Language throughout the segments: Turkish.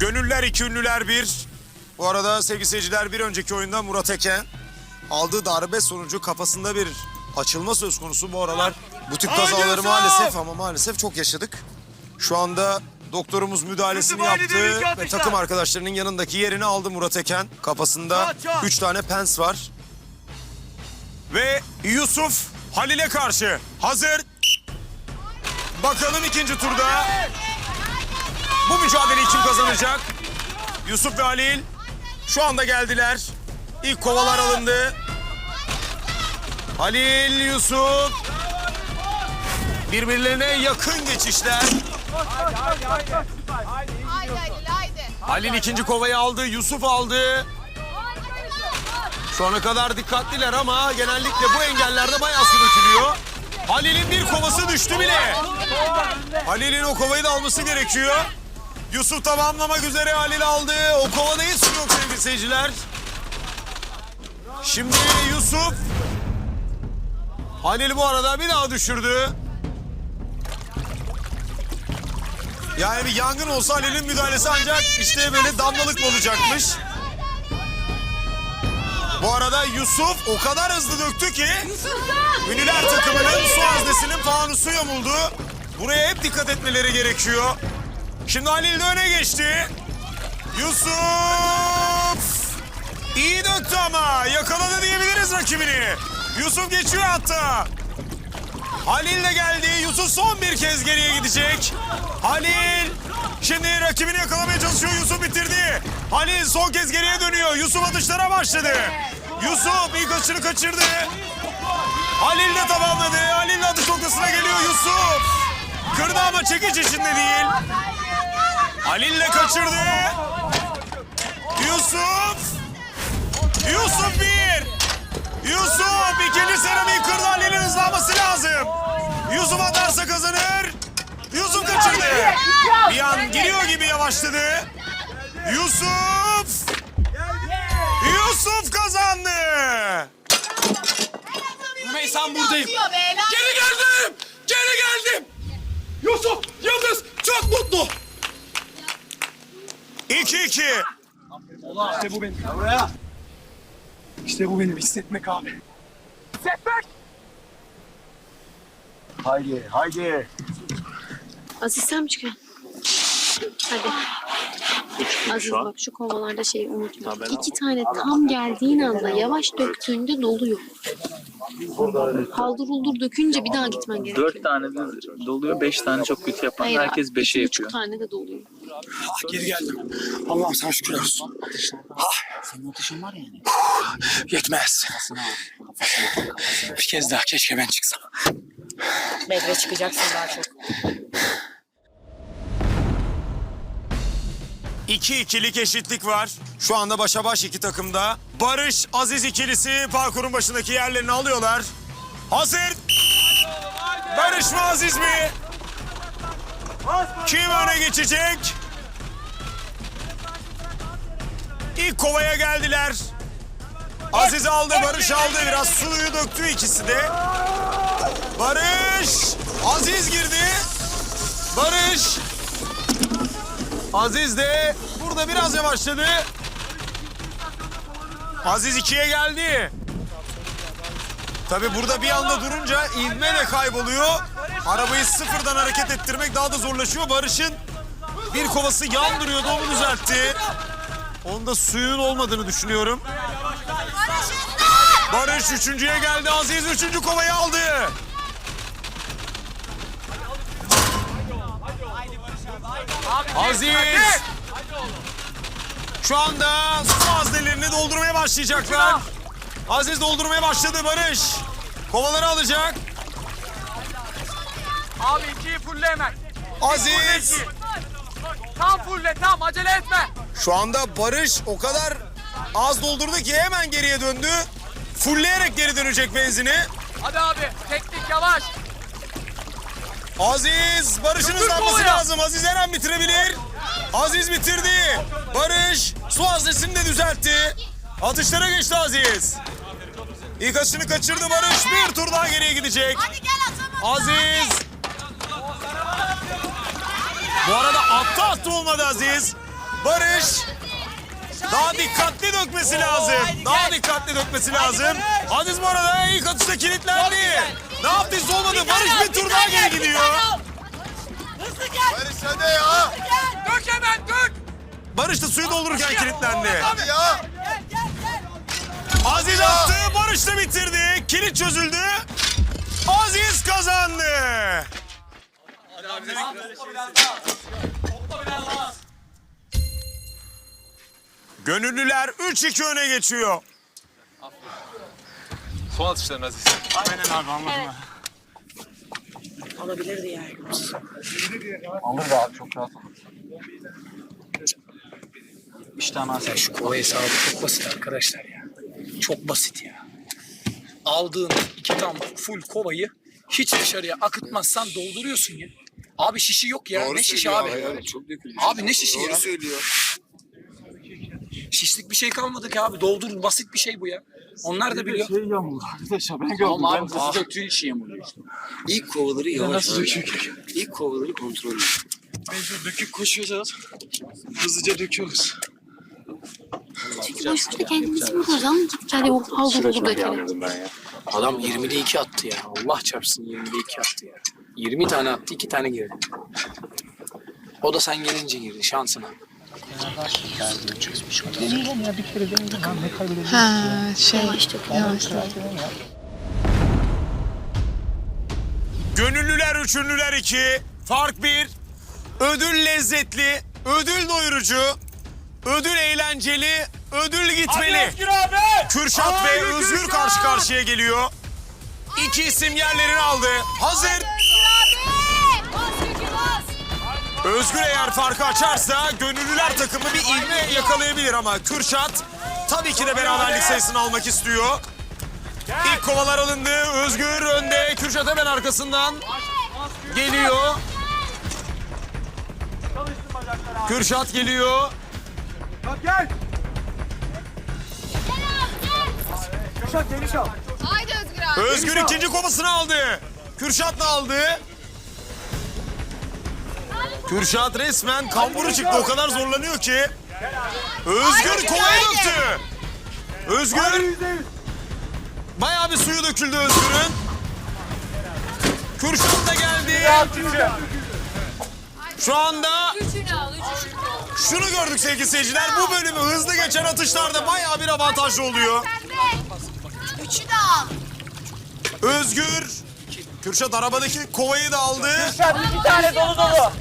Gönüller iki ünlüler bir. Bu arada sevgili seyirciler bir önceki oyunda Murat Eken aldığı darbe sonucu kafasında bir açılma söz konusu. Bu aralar bu tip kazaları maalesef ama maalesef çok yaşadık. Şu anda doktorumuz müdahalesini yaptı ve takım arkadaşlarının yanındaki yerini aldı Murat Eken. Kafasında üç tane pens var. Ve Yusuf Halil'e karşı hazır. Bakalım ikinci turda bu mücadeleyi kim kazanacak? Yusuf ve Halil şu anda geldiler. İlk kovalar alındı. Halil, Yusuf. Birbirlerine yakın geçişler. Halil ikinci kovayı aldı, Yusuf aldı. Şu ana kadar dikkatliler ama genellikle bu engellerde bayağı su dökülüyor. Halil'in bir kovası düştü bile. Halil'in o kovayı da alması gerekiyor. Yusuf tamamlamak üzere Halil aldı. O kovada hiç su yok sevgili seyirciler. Şimdi Yusuf. Halil bu arada bir daha düşürdü. Yani bir yangın olsa Halil'in müdahalesi ancak işte böyle damlalık mı olacakmış. Bu arada Yusuf o kadar hızlı döktü ki Ünlüler takımının su haznesinin fanusu yamuldu. Buraya hep dikkat etmeleri gerekiyor. Şimdi Halil de öne geçti. Yusuf! İyi döktü ama yakaladı diyebiliriz rakibini. Yusuf geçiyor hatta. Halil de geldi. Yusuf son bir kez geriye gidecek. Halil şimdi rakibini yakalamaya çalışıyor. Yusuf bitirdi. Halil son kez geriye dönüyor. Yusuf atışlara başladı. Yusuf ilk atışını kaçırdı. Halil de tamamladı. Halil de atış noktasına geliyor Yusuf. Kırdı ama çekiç içinde değil. Halil de kaçırdı. Yusuf. Yusuf bir. Yusuf ikinci seramiği kırdı Halil'in hızlanması lazım. Yusuf atarsa kazanır. Yusuf kaçırdı. Bir an giriyor gibi yavaşladı. Yusuf. Yusuf kazandı. Rümeysan buradayım. Geri geldim. Geri geldim. Yusuf Yıldız çok mutlu. 2-2. İşte bu benim. İşte bu benim hissetmek abi. Haydi, haydi. Aziz sen mi çıkıyorsun? Hadi. Aziz bak şu kovalarda şeyi unutma. İki tane tam geldiğin anda yavaş döktüğünde doluyor. Haldır uldur dökünce bir daha gitmen gerekiyor. Dört tane de doluyor, beş tane çok kötü yapan. Hayır, Herkes beşe yapıyor. tane de doluyor. Ah, geri geldim. Allah'ım sana şükürler olsun. Senin atışın var yani. Yetmez. Bir kez daha keşke ben çıksam. Bedre çıkacaksın daha çok. 2-2'lik eşitlik var. Şu anda başa baş iki takımda. Barış, Aziz ikilisi parkurun başındaki yerlerini alıyorlar. Hazır. Barış mı Aziz mi? Kim öne geçecek? İlk kovaya geldiler. Aziz aldı, Barış aldı. Biraz suyu döktü ikisi de. Barış, Aziz girdi. Barış, Aziz de burada biraz yavaşladı. Aziz ikiye geldi. Tabii burada bir anda durunca ivme de kayboluyor. Arabayı sıfırdan hareket ettirmek daha da zorlaşıyor. Barış'ın bir kovası yan duruyordu onu düzeltti. Onda suyun olmadığını düşünüyorum. Barış üçüncüye geldi. Aziz üçüncü kovayı aldı. Aziz. Şu anda su haznelerini doldurmaya başlayacaklar. Aziz doldurmaya başladı Barış. Kovaları alacak. Abi ikiyi fulle hemen. Aziz. Tam fulle tam acele etme. Şu anda Barış o kadar az doldurdu ki hemen geriye döndü. Fulleyerek geri dönecek benzini. Hadi abi teknik yavaş. Aziz Barış'ın hızlanması lazım. Aziz her an bitirebilir. Aziz bitirdi. Barış su haznesini de düzeltti. Atışlara geçti Aziz. İlk atışını kaçırdı Barış. Bir tur daha geriye gidecek. Aziz. Bu arada attı attı olmadı Aziz. Barış. Daha dikkatli dökmesi lazım. Daha dikkatli dökmesi lazım. Aziz bu arada ilk atışta kilitlendi. Ne yaptıysa olmadı. Barış bir tur daha geri gidiyor. Hızlı gel. Barış hadi ya. Dök hemen dök. Barış da suyu doldururken kilitlendi. Hadi ya. Gel gel gel. Aziz attı. Barış da bitirdi. Kilit çözüldü. Aziz kazandı. Gönüllüler 3-2 öne geçiyor. Son atışların Aziz. Alabilirdi ya. Alır da abi çok rahat olur. Tane az. Şu kova hesabı çok basit arkadaşlar ya. Çok basit ya. Aldığın iki tam full kovayı hiç dışarıya akıtmazsan dolduruyorsun ya. Abi şişi yok ya. ne şişi abi? Abi ne şişi ya? söylüyor. Şişlik bir şey kalmadı ki abi. Doldur basit bir şey bu ya. Onlar da biliyor. Şey arkadaşlar ben Tamam abi. Ben döktüğün işi yağmurluyor işte. İlk kovaları yavaş. Nasıl döküyor? İlk kovaları kontrol et. Mecbur döküp koşuyoruz. Hızlıca döküyoruz. Çünkü başta kendimizi vuruyoruz ama git gel o olur dökelim. Adam 20'de 2 attı ya. Allah çarpsın 20'de 2 attı ya. 20 tane attı 2 tane girdi. O da sen gelince girdi şansına. Ha şey Yavaş. Gönüllüler üçünlüler iki. Fark bir. Ödül lezzetli, ödül doyurucu, ödül eğlenceli, ödül gitmeli. Özgür abi. Kürşat ve Özgür karşı karşıya geliyor. İki isim yerlerini aldı. Hazır. Özgür eğer farkı açarsa gönüllüler takımı bir ivme yakalayabilir ama Kürşat tabii ki de beraberlik sayısını almak istiyor. İlk kovalar alındı. Özgür önde. Kürşat hemen arkasından geliyor. Kürşat geliyor. Haydi Özgür abi. Özgür ikinci kovasını aldı. Kürşat da aldı. Kürşat resmen kamburu çıktı. O kadar zorlanıyor ki. Özgür haydi. döktü. Özgür. Bayağı bir suyu döküldü Özgür'ün. Kürşat da geldi. Şu anda şunu gördük sevgili seyirciler. Bu bölümü hızlı geçen atışlarda bayağı bir avantajlı oluyor. Üçü de al. Özgür. Kürşat arabadaki kovayı da aldı. Bir tane dolu dolu.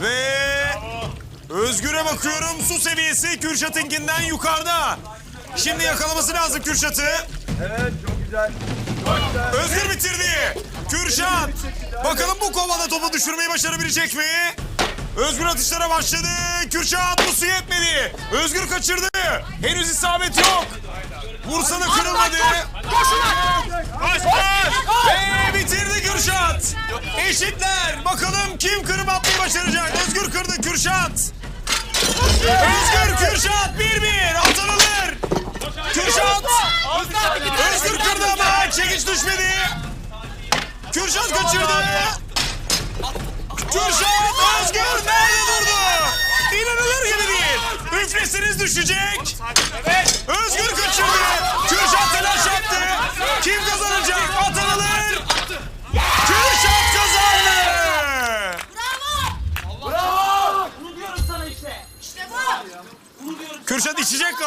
Ve Özgür'e bakıyorum su seviyesi Kürşat'ınkinden yukarıda. Şimdi yakalaması lazım Kürşat'ı. Evet çok güzel. Özgür bitirdi. Kürşat. Bakalım bu kovada topu düşürmeyi başarabilecek mi? Özgür atışlara başladı. Kürşat bu su yetmedi. Özgür kaçırdı. Henüz isabet yok. Vursa da kırılmadı. Koş koş. Ve bitirdi Kürşat. Eşitler. Bakalım kim kırıp atmayı başaracak. Özgür kırdı Kürşat. Özgür Kürşat 1-1 atılır. Kürşat. Özgür kırdı ama çekiç düşmedi. Kürşat kaçırdı. Kürşat Özgür nerede durdu? İnanılır gibi değil. Üflesiniz düşecek. Özgür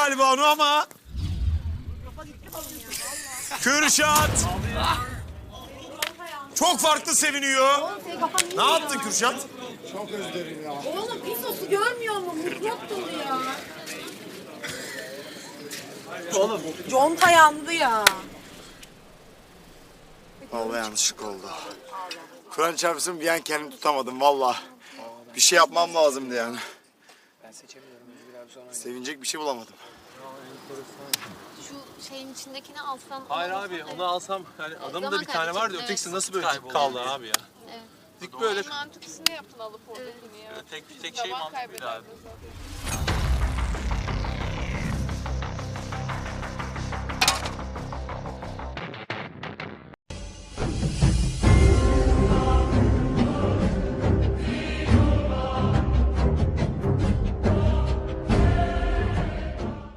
galiba onu ama. Kürşat. Çok farklı seviniyor. Ne yaptın Kürşat? Oğlum pisosu görmüyor mu? Mikrop dolu ya. Oğlum. Conta yandı ya. Vallahi yanlışlık oldu. Kur'an çarpsın bir an kendimi tutamadım valla. Bir şey yapmam lazımdı yani. Sevinecek bir şey bulamadım. Şu şeyin içindekini alsan. Hayır abi onu alsam yani adamın da bir tane vardı Evet. ötekisi nasıl böyle dik kaldı abi ya. Evet. Dik böyle Mantıklısını yaptın alıp oradakini ya. tek tek şey mantıklıydı abi.